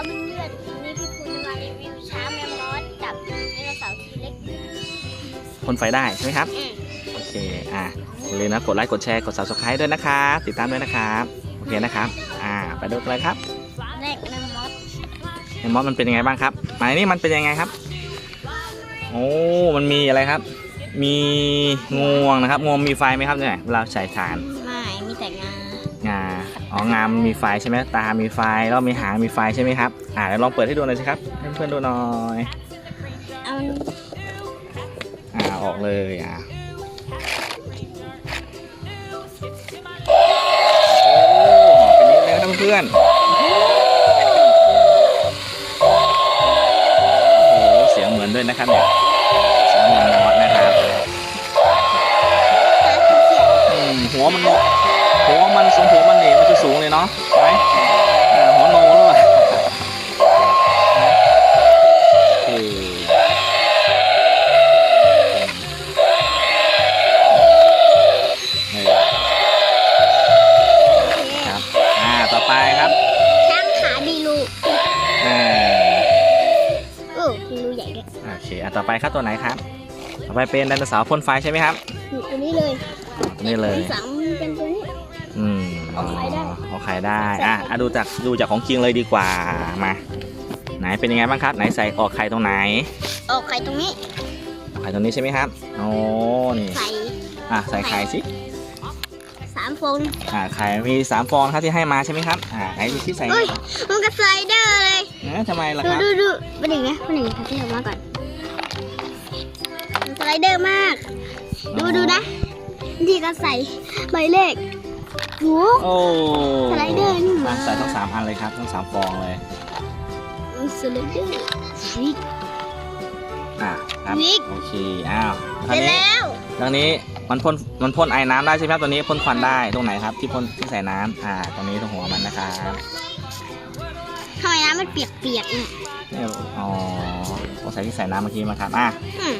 ครับเพื่อนๆวันนี้พี่ภูจะมารีวิวช้างแมมมอสกับไดโนเสาร์ทีเล็กพ่นไฟได้ใช่ไหมครับอืมโอเค อะอย่าลืมนะ กดไลค์ กดแชร์ กด subscribe ด้วยนะครับ ติดตามด้วยนะครับ โอเคนะครับ อ่า ไปดูกันเลยครับแรกแมมมอสในมอสมันเป็นยังไงบ้างครับหมายนี่มันเป็นยังไงครับ โอ้ มันมีอะไรครับ มีงวงนะครับ งวงมีไฟไหมครับเนี่ย เวลาใช้ฐาน งามนมีไฟใช่ไหมตา มีไฟแล้วมีหางมีไฟใช่ไหมครับอ่าเดี๋ยวลองเปิดให้ดูหน่อยสิครับให้เพื่อนๆดูหน่อยเอาอ่าออกเลยอ่าโอ้เป็นยังไงครับเพื่อนๆโอ้โหเสียงเหมือนด้วยนะครับเนี่ยเสียงเหมือนมอสนะครับตาเขียวอืมหัวมันหัวมันทรงผมมัน นี่มันจะสูงเลยเนาะใช่ไหมอ่าหัวโนแล้วอะโอเคนี่โอเคครับอ่าต่อไปครับช้างขาดีลูกอ่าโอ้มีรูใหญ่ด้วยโอเคอะต่อไปครับตัวไหนครับ ต่อไปเป็นไดโนเสาร์พ่นไฟใช่ไหมครับนี่ตัวนี้เลยอ๋อตัวนี้เลย สามเป็นตัวนี้ อืมออกไข่ได้ออกไข่ได้อะอะดูจากดูจากของจริงเลยดีกว่ามาไหนเป็นยังไงบ้างครับไหนใส่ออกไข่ตรงไหนออกไข่ตรงนี้ออกไข่ตรงนี้ใช่ไหมครับโอ้นี่ไข่อะใส่ไข่สิสามฟองอ่าไข่มีสามฟองนะครับที่ให้มาใช่ไหมครับอ่าไหนดูที่ใส่เฮ้ยมันกับสไลเดอร์เลยเอ๊ะทำไมล่ะดูครับดูดูเป็นหนึ่งนะเป็นหนึ่งค่ะที่ออกมาก่อนมันสไลเดอร์มาก ดูดูนะที่ก็ใส่ใบเลข โห โอ้สไลเดอร์นี่หว่าอะใส่ทั้งสามอันเลยครับทั้งสามฟองเลย สไลเดอร์วิก อะครับวิก โอเค อ้าวเสคราวร็จนี้แล้วตรงนี้มันพ่นมันพ่นไอ้น้ำได้ใช่ไหมครับตัวนี้พ่นควันได้ตรงไหนครับที่พ่นที่ใส่น้ำอ่าตรงนี้ตรงหัวมันนะครับทำไมน้ำมันเปียกๆเนี่ยเนี่ยอ๋อต้องใส่ที่ใส่น้ำเมื่อกี้มาครับอะอืม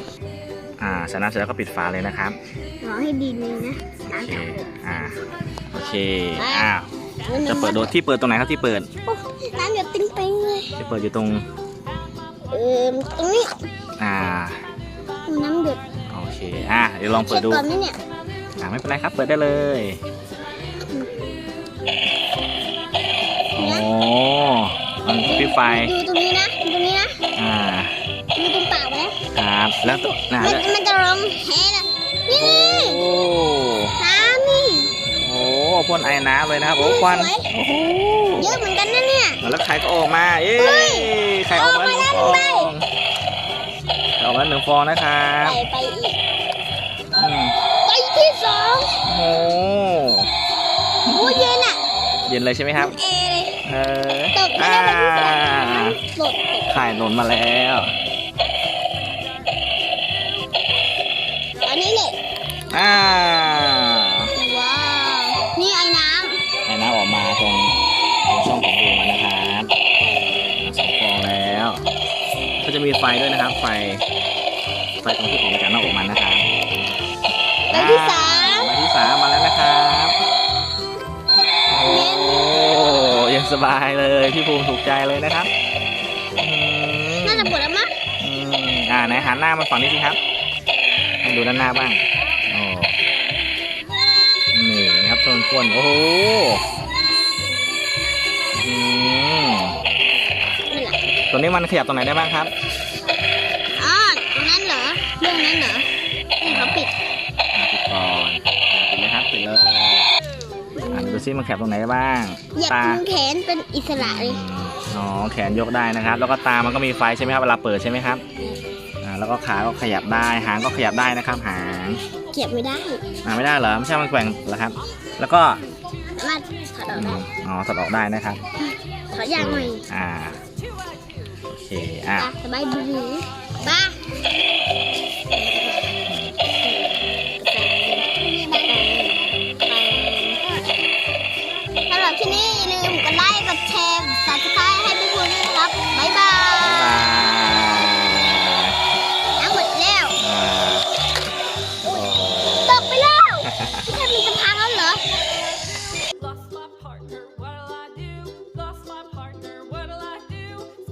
อ่าใส่น้ำเสร็จแล้วก็ปิดฝาเลยนะครับรอให้ดีนึงนะโอน้ำเคจับอ่า โอเคอ้าวจะเปิดโดโดยที่เปิดตรงไหนครับที่เปิดน้ำหยดติ้งติ้งๆเลยที่เปิดอยู่ตรงเออตรงนี้อ่าน้ำหยดโอเคอะเดี๋ยวลองเปิเช็ดดดูก่อนไหมเนี่ยอ่าไม่เป็นไรครับเปิดได้เลยโอ้มันปิดไฟดูตรงนี้นะดูตรงนี้นะอ่าดูตรงปากไว้นะครับแล้วตัวน่ะมันแล้วมันจะร้องแฮ่นะนี่โอ้น้ำนี่โอ้ พ่นไอ้น้ำเลยนะครับโอ้ควันสวยเยอะเหมือนกันนะเนี่ยแล้วไข่ก็ออกมาเย้ไข่ออกมาหนึ่งฟอออกมาแล้วงไข่ออกมาหนึ่งฟองนะครับไปไปอีกอืมไปที่สองโอ้โอ้เย็นอะเย็นเลยใช่ไหมครับเอเลยเออตกไม่อ่าได้ไปที่สองตกตกไข่หล่นมาแล้วอันนี้เลยอ่า ตรงตรงช่องของรูมันนะครับสองฟองแล้ว ก็จะมีไฟด้วยนะครับ ไฟ ไฟตรงที่ออกมาจากหน้าอกมันนะครับำใบที่สามใบที่สามมาแล้วนะครับโอ้เย็นสบายเลยพี่ภูมิถูกใจเลยนะครับอืมน่าจะปวดแล้วมั้งอืมอ่าไหนหันหน้ามาฝั่งนี้สิครับให้ดูด้านหน้าบ้างโอ้นี่นะครับโซนควนโอ้โห นี้มันขยับตรงไหนได้บ้างครับ อ๋อตรงนั้นเหรอ เรื่องนั้นเหรอนี่เขาปิดอ่าปิดก่อนปิดเลยครับปิดเลยอ่าดูซิมันขยับตรงไหนได้บ้าง เหยียบตามือแขนเป็นอิสระเลยอืมอ๋อ แขนยกได้นะครับ แล้วก็ตามันก็มีไฟใช่ไหมครับเวลาเปิดใช่ไหมครับ อ่า แล้วก็ขาก็ขยับได้ หางก็ขยับได้นะครับ หางเก็บไม่ได้ อ่า ไม่ได้เหรอ ไม่ใช่มันแกว่งเหรอครับ แล้วก็สามารถถอดออือกได้มอ๋อ ถอดออกได้นะครับถอดยางหน่อยอ่า อะสบายดีบ้าสำหรับที่นี่ลืมกดไลค์กดแชร์กดซัครต์ให้พี่คุณด้วยนะครับบายน้ำหมดแล้วตกไปแล้ว